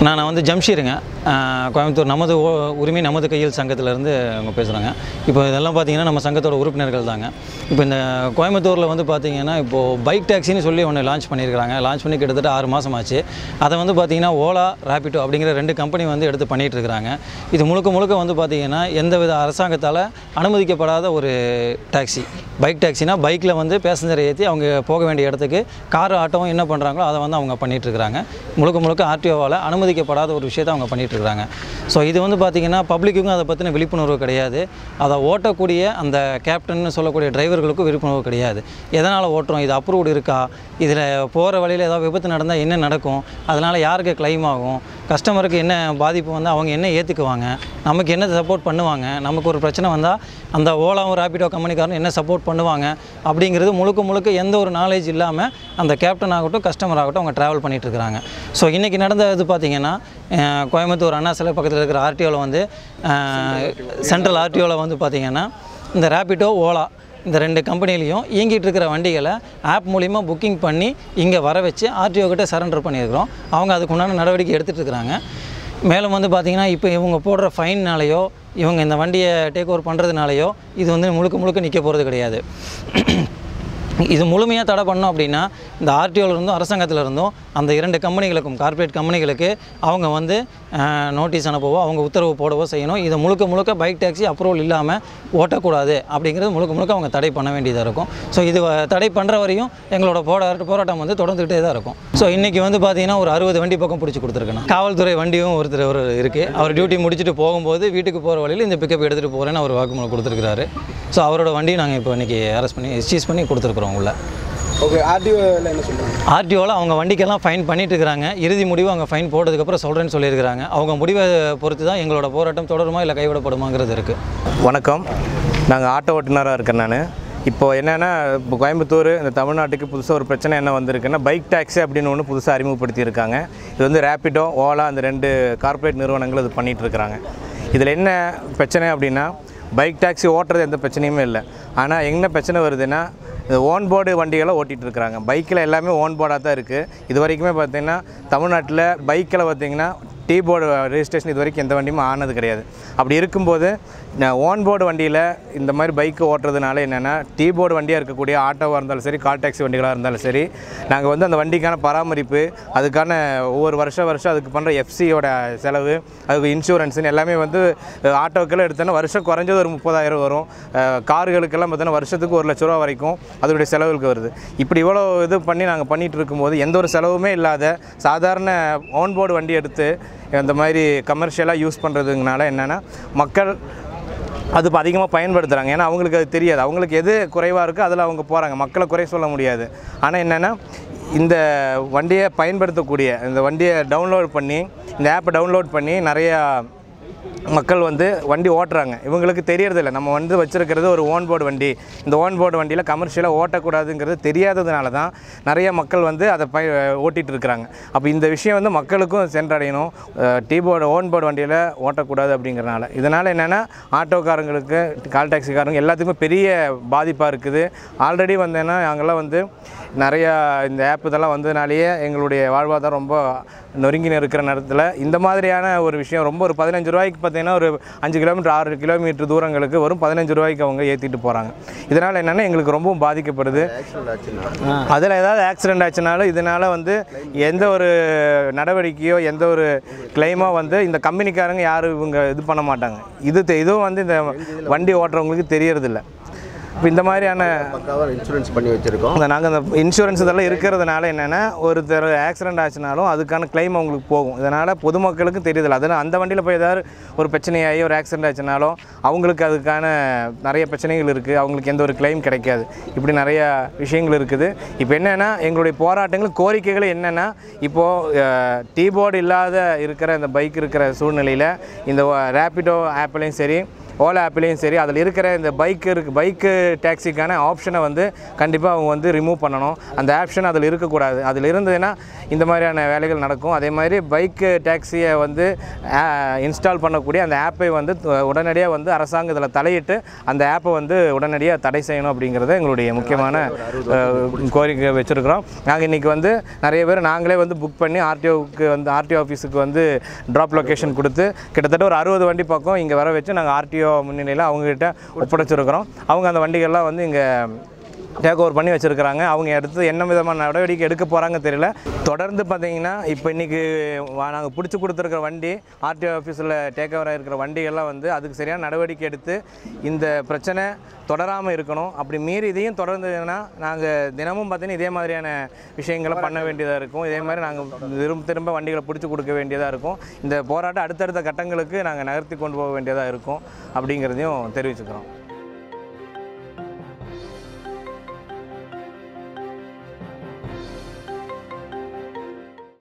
நான் வந்து ஜம்ஷீருங்க. கோயம்புத்தூர் நமது ஓ- உரிமை நமது கையில் சங்கத்திலேருந்து அவங்க பேசுகிறாங்க இப்போ இதெல்லாம் பார்த்தீங்கன்னா நம்ம சங்கத்தோட உறுப்பினர்கள் தாங்க. இப்போ இந்த கோயம்புத்தூரில் வந்து பார்த்தீங்கன்னா இப்போது பைக் டாக்ஸின்னு சொல்லி ஒன்று லான்ச் பண்ணியிருக்காங்க லான்ச் பண்ணி கிட்டத்தட்ட ஆறு மாதம் ஆச்சு. அதை வந்து பார்த்தீங்கன்னா ஓலா ராபிட்டோ அப்படிங்கிற ரெண்டு கம்பெனி வந்து எடுத்து பண்ணிகிட்டு இருக்கிறாங்க. இது முழுக்க முழுக்க வந்து பார்த்தீங்கன்னா எந்தவித அரசாங்கத்தால் அனுமதிக்கப்படாத ஒரு டாக்ஸி. பைக் டாக்ஸினா பைக்கில் வந்து பேசஞ்சரை ஏற்றி அவங்க போக வேண்டிய இடத்துக்கு கார் ஆட்டோவும் என்ன பண்ணுறாங்களோ அதை வந்து அவங்க பண்ணிகிட்ருக்கிறாங்க முழுக்க முழுக்க ஆர்டிஓவால் அனுமதி அனுமதிக்கப்படாத ஒரு விஷயத்தை அவங்க பண்ணிட்டு இருக்காங்க ஸோ இது வந்து பார்த்திங்கன்னா பப்ளிக்குக்கும் அதை பற்றின விழிப்புணர்வு கிடையாது. அதை ஓட்டக்கூடிய அந்த கேப்டன் சொல்லக்கூடிய டிரைவர்களுக்கும் விழிப்புணர்வு கிடையாது. எதனால் ஓட்டுறோம்? இது அப்ரூவ்டு இருக்கா? இதில் போகிற வழியில் ஏதாவது விபத்து நடந்தால் என்ன நடக்கும்? அதனால் யாருக்கு கிளைம் ஆகும்? கஸ்டமருக்கு என்ன பாதிப்பு வந்து அவங்க என்ன ஏற்றுக்குவாங்க நமக்கு என்ன சப்போர்ட் பண்ணுவாங்க? நமக்கு ஒரு பிரச்சனை வந்தால் அந்த ஓலாவும் ராபிடோ கம்பெனிக்காரன் என்ன சப்போர்ட் பண்ணுவாங்க? அப்படிங்கிறது முழுக்க முழுக்க எந்த ஒரு நாலேஜ் இல்லாமல் அந்த கேப்டன் ஆகட்டும் கஸ்டமர் ஆகட்டும் அவங்க ட்ராவல் பண்ணிகிட்டு இருக்காங்க ஸோ இன்றைக்கி நடந்த இது பார்த்திங்கன்னா கோயம்புத்தூர் அண்ணா சிலை பக்கத்தில் இருக்கிற ஆர்டிஓவில் வந்து சென்ட்ரல் ஆர்டிஓவில் வந்து பார்த்திங்கன்னா இந்த ரேபிடோ ஓலா இந்த ரெண்டு கம்பெனிலையும் இயங்கிட்டு இருக்கிற வண்டிகளை ஆப் மூலிமா புக்கிங் பண்ணி இங்கே வர வச்சு ஆர்டிஓ கிட்ட சரண்டர் பண்ணியிருக்கிறோம். அவங்க அதுக்கு உண்டான நடவடிக்கை எடுத்துகிட்டு இருக்கிறாங்க. மேலும் வந்து பார்த்திங்கன்னா இப்போ இவங்க போடுற ஃபைன்னாலேயோ இவங்க இந்த வண்டியை டேக் ஓவர் பண்ணுறதுனாலையோ இது வந்து முழுக்க முழுக்க நிற்க போகிறது கிடையாது. இது முழுமையாக தடை பண்ணோம் அப்படின்னா இந்த ஆர்டிஓலேருந்தும் அரசாங்கத்திலிருந்தும் அரசாங்கத்தில் இருந்தும் அந்த இரண்டு கம்பெனிகளுக்கும் கார்ப்பரேட் கம்பெனிகளுக்கு அவங்க வந்து நோட்டீஸ் அனுப்பவோ அவங்க உத்தரவு போடவோ செய்யணும். இதை முழுக்க முழுக்க பைக் டாக்ஸி அப்ரூவல் இல்லாமல் ஓட்டக்கூடாது அப்படிங்கிறது முழுக்க முழுக்க அவங்க தடை பண்ண வேண்டியதாக இருக்கும். ஸோ இது தடை பண்ணுற வரையும் எங்களோட போராட்ட போராட்டம் வந்து தொடர்ந்துகிட்டே தான் இருக்கும். ஸோ இன்றைக்கி வந்து பார்த்தீங்கன்னா ஒரு அறுபது வண்டி பக்கம் பிடிச்சி கொடுத்துருக்கேன் காவல்துறை வண்டியும் ஒருத்தர் ஒரு இருக்குது அவர் டியூட்டி முடிச்சுட்டு போகும்போது வீட்டுக்கு போகிற வழியில் இந்த பிக்கப் எடுத்துகிட்டு போகிறேன்னு அவர் வாக்குமூலம் கொடுத்துருக்காரு ஸோ அவரோட வண்டியும் நாங்கள் இப்போ இன்றைக்கி அரெஸ்ட் பண்ணி சீஸ் பண்ணி கொடுத்துருக்குறோம். உள்ள. ஓகே ஆர்டிஓவில் என்ன சொல்கிறாங்க ஆர்டிஓவில் அவங்க வண்டிக்கெல்லாம் ஃபைன் பண்ணிட்டு இருக்கிறாங்க இறுதி முடிவு அவங்க ஃபைன் போட்டதுக்கப்புறம் சொல்கிறேன்னு சொல்லியிருக்கிறாங்க. அவங்க முடிவை பொறுத்து தான் எங்களோட போராட்டம் தொடருமா இல்லை கைவிடப்படுமாங்கிறது இருக்குது வணக்கம். நாங்கள் ஆட்டோ ஓட்டுநராக இருக்கேன் நான். இப்போ என்னென்னா இப்போ கோயம்புத்தூர் இந்த தமிழ்நாட்டுக்கு புதுசாக ஒரு பிரச்சனை என்ன வந்திருக்குன்னா பைக் டாக்ஸி அப்படின்னு ஒன்று புதுசாக அறிமுகப்படுத்தியிருக்காங்க. இது வந்து ரேப்பிடோ ஓலா அந்த ரெண்டு கார்ப்பரேட் நிறுவனங்கள் இது பண்ணிகிட்டு இருக்கிறாங்க இதில் என்ன பிரச்சனை அப்படின்னா பைக் டாக்ஸி ஓட்டுறது எந்த பிரச்சனையுமே இல்லை. ஆனால் என்ன பிரச்சனை வருதுன்னா ஓன் போர்டு வண்டிகளை ஓட்டிகிட்டு இருக்கிறாங்க. பைக்கில் எல்லாமே ஓன் போர்டாக தான் இருக்குது இது வரைக்குமே பார்த்தீங்கன்னா தமிழ்நாட்டில் பைக்கில் பார்த்தீங்கன்னா டீ போர்டு ரெஜிஸ்ட்ரேஷன் இது வரைக்கும் எந்த வண்டியுமே ஆனது கிடையாது. அப்படி இருக்கும்போது ஓன் போர்டு வண்டியில் இந்த மாதிரி பைக்கு ஓட்டுறதுனால என்னென்னா டீ போர்டு வண்டியாக இருக்கக்கூடிய ஆட்டோவாக இருந்தாலும் சரி கால் டாக்ஸி வண்டிகளாக இருந்தாலும் சரி நாங்கள் வந்து அந்த வண்டிக்கான பராமரிப்பு அதுக்கான ஒவ்வொரு வருஷம் வருஷம் அதுக்கு பண்ணுற எஃப்சியோட செலவு அதுக்கு இன்சூரன்ஸுன்னு எல்லாமே வந்து ஆட்டோக்கெல்லாம் எடுத்தோன்னா வருஷம் குறைஞ்சது ஒரு முப்பதாயிரம் வரும். கார்களுக்கெல்லாம் பார்த்தோன்னா வருஷத்துக்கு ஒரு லட்ச ரூபா வரைக்கும் அதனுடைய செலவுக்கு வருது. இப்படி இவ்வளோ இது பண்ணி நாங்கள் பண்ணிகிட்டு இருக்கும்போது எந்த ஒரு செலவுமே இல்லாத சாதாரண ஓன் போர்டு வண்டி எடுத்து இந்த மாதிரி கமர்ஷியலாக யூஸ் பண்ணுறதுங்கனால என்னென்னா மக்கள் அது இப்போ அதிகமாக பயன்படுத்துகிறாங்க ஏன்னா அவங்களுக்கு அது தெரியாது. அவங்களுக்கு எது குறைவாக இருக்கோ அதில் அவங்க போகிறாங்க மக்களை குறை சொல்ல முடியாது. ஆனால் என்னென்னா இந்த வண்டியை பயன்படுத்தக்கூடிய இந்த வண்டியை டவுன்லோட் பண்ணி இந்த ஆப்பை டவுன்லோட் பண்ணி நிறையா மக்கள் வந்து வண்டி ஓட்டுறாங்க. இவங்களுக்கு தெரியறதில்ல. நம்ம வந்து வச்சுருக்கிறது ஒரு ஓன் போர்டு வண்டி. இந்த ஓன் போர்டு வண்டியில் கமர்ஷியலாக ஓட்டக்கூடாதுங்கிறது தெரியாததுனால தான் நிறைய மக்கள் வந்து அதை பய ஓட்டிகிட்டு இருக்கிறாங்க. அப்போ இந்த விஷயம் வந்து மக்களுக்கும் சென்றடையணும். டீ போர்டு ஓன் போர்டு வண்டியில் ஓட்டக்கூடாது அப்படிங்கிறனால. இதனால் என்னென்னா ஆட்டோக்காரங்களுக்கு கால் டாக்ஸிக்காரங்க எல்லாத்துக்குமே பெரிய பாதிப்பாக இருக்குது. ஆல்ரெடி வந்தேன்னா நாங்கள்லாம் வந்து நிறையா இந்த ஆப் இதெல்லாம் வந்ததுனாலேயே எங்களுடைய வாழ்வாதாரம் ரொம்ப நொறுங்கி இருக்கிற நேரத்தில் இந்த மாதிரியான ஒரு விஷயம் ரொம்ப ஒரு பதினஞ்சு ரூபாய்க்கு பார்த்தீங்கன்னா ஒரு அஞ்சு கிலோமீட்டர் ஆறு கிலோமீட்டர் தூரங்களுக்கு வரும் பதினஞ்சு ரூபாய்க்கு அவங்க ஏற்றிட்டு போகிறாங்க இதனால் என்னென்னா எங்களுக்கு ரொம்பவும் பாதிக்கப்படுது. அதில் ஏதாவது ஆக்சிடென்ட் ஆச்சுனாலும் இதனால் வந்து எந்த ஒரு நடவடிக்கையோ எந்த ஒரு கிளைமோ வந்து இந்த கம்பெனிக்காரங்க யாரும் இவங்க இது பண்ண மாட்டாங்க. இது இதுவும் வந்து இந்த வண்டி ஓட்டுறவங்களுக்கு தெரியறதில்ல. இப்போ இந்த மாதிரியான இன்சூரன்ஸ் பண்ணி வச்சுருக்கோம். நாங்கள் இந்த இன்சூரன்ஸ் இதெல்லாம் இருக்கிறதுனால என்னென்னா ஒருத்தர் ஆக்சிடென்ட் ஆச்சுனாலும் அதுக்கான கிளைம் அவங்களுக்கு போகும். இதனால் பொதுமக்களுக்கு தெரியுதில்ல அதில் அந்த வண்டியில் போய் ஏதாவது ஒரு பிரச்சனையாகி ஒரு ஆக்சிடென்ட் ஆச்சுனாலும் அவங்களுக்கு அதுக்கான நிறைய பிரச்சனைகள் இருக்குது அவங்களுக்கு எந்த ஒரு கிளைம் கிடைக்காது. இப்படி நிறைய விஷயங்கள் இருக்குது. இப்போ என்னென்னா எங்களுடைய போராட்டங்கள் கோரிக்கைகள் என்னென்னா இப்போது டீ போர்டு இல்லாத இருக்கிற இந்த பைக் இருக்கிற சூழ்நிலையில் இந்த ரேப்பிடோ ஆப்லேயும் சரி ஓலா ஆப்லேயும் சரி அதில் இருக்கிற இந்த பைக்கு இருக்கு பைக்கு டேக்ஸிக்கான ஆப்ஷனை வந்து கண்டிப்பாக அவங்க வந்து ரிமூவ் பண்ணணும். அந்த ஆப்ஷன் அதில் இருக்கக்கூடாது. அதில் இருந்ததுன்னா இந்த மாதிரியான வேலைகள் நடக்கும். அதே மாதிரி பைக்கு டேக்ஸியை வந்து இன்ஸ்டால் பண்ணக்கூடிய அந்த ஆப்பை வந்து உடனடியாக வந்து அரசாங்கம் இதில் தலையிட்டு அந்த ஆப்பை வந்து உடனடியாக தடை செய்யணும் அப்படிங்கிறது எங்களுடைய முக்கியமான கோரிக்கை வச்சுருக்கிறோம். நாங்கள் இன்றைக்கி வந்து நிறைய பேர் நாங்களே வந்து புக் பண்ணி ஆர்டிஓவுக்கு வந்து ஆர்டிஓ ஆஃபீஸுக்கு வந்து ட்ராப் லொக்கேஷன் கொடுத்து கிட்டத்தட்ட ஒரு அறுபது வண்டி பக்கம் இங்கே வர வச்சு நாங்கள் ஆர்டிஓ ஆர்டிஓ முன்னிலையில் அவங்ககிட்ட ஒப்படைச்சிருக்கிறோம். அவங்க அந்த வண்டிகள்லாம் வந்து இங்கே டேக் ஓவர் பண்ணி வச்சுருக்கிறாங்க. அவங்க அடுத்து என்ன விதமான நடவடிக்கை எடுக்க போகிறாங்க தெரியல. தொடர்ந்து பார்த்தீங்கன்னா இப்போ இன்றைக்கி நாங்கள் பிடிச்சி கொடுத்துருக்கிற வண்டி ஆர்டிஓ ஆஃபீஸில் டேக் ஓவர் ஆகிருக்கிற வண்டிகள்லாம் வந்து அதுக்கு சரியான நடவடிக்கை எடுத்து இந்த பிரச்சனை தொடராமல் இருக்கணும். அப்படி மீறி இதையும் தொடர்ந்ததுன்னா நாங்கள் தினமும் பார்த்தீங்கன்னா இதே மாதிரியான விஷயங்களை பண்ண வேண்டியதாக இருக்கும். இதே மாதிரி நாங்கள் திரும்ப திரும்ப வண்டிகளை பிடிச்சி கொடுக்க வேண்டியதாக இருக்கும். இந்த போராட்டம் அடுத்தடுத்த கட்டங்களுக்கு நாங்கள் நகர்த்தி கொண்டு போக வேண்டியதாக இருக்கும். அப்படிங்கிறதையும் தெரிவிச்சுக்கிறோம்.